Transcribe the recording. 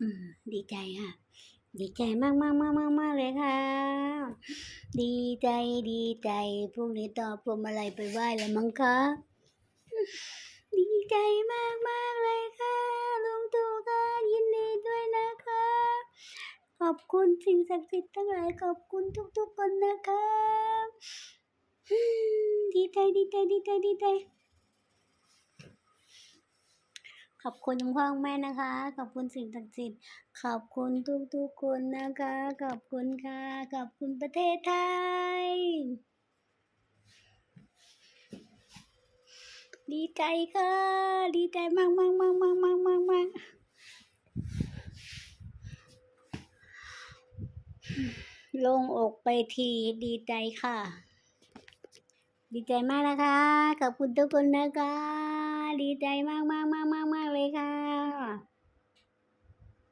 อืมดีใจค่ะ ดีใจมากๆๆๆๆเลยค่ะ ดีใจดีใจพรุ่งนี้ต้อพวงมาลัยไปไหว้แล้วมั้งคะดีใจมากๆเลยค่ะลุงตู่ค่ะยินดีด้วยนะคะ ขอบคุณสิ่งศักดิ์สิทธิ์ทั้งหลายขอบคุณทุกๆคนนะคะดีใจดีใจดีใจดีใจ ข อบคุณคุณพ่อคุณแม่นะคะ ขอบคุณสิ่งศักดิ์สิทธิ์ขอบคุณทุกๆคนนะคะ ขอบคุณค่ะ ขอบคุณประเทศไทย ดีใจค่ะ ดีใจมากๆๆๆๆๆๆโล่งอกไปทีดีใจค่ะ ดีใจมากนะคะ ขอบคุณทุกคนนะคะ ดีใจมากมากมากมากเลยค่ะ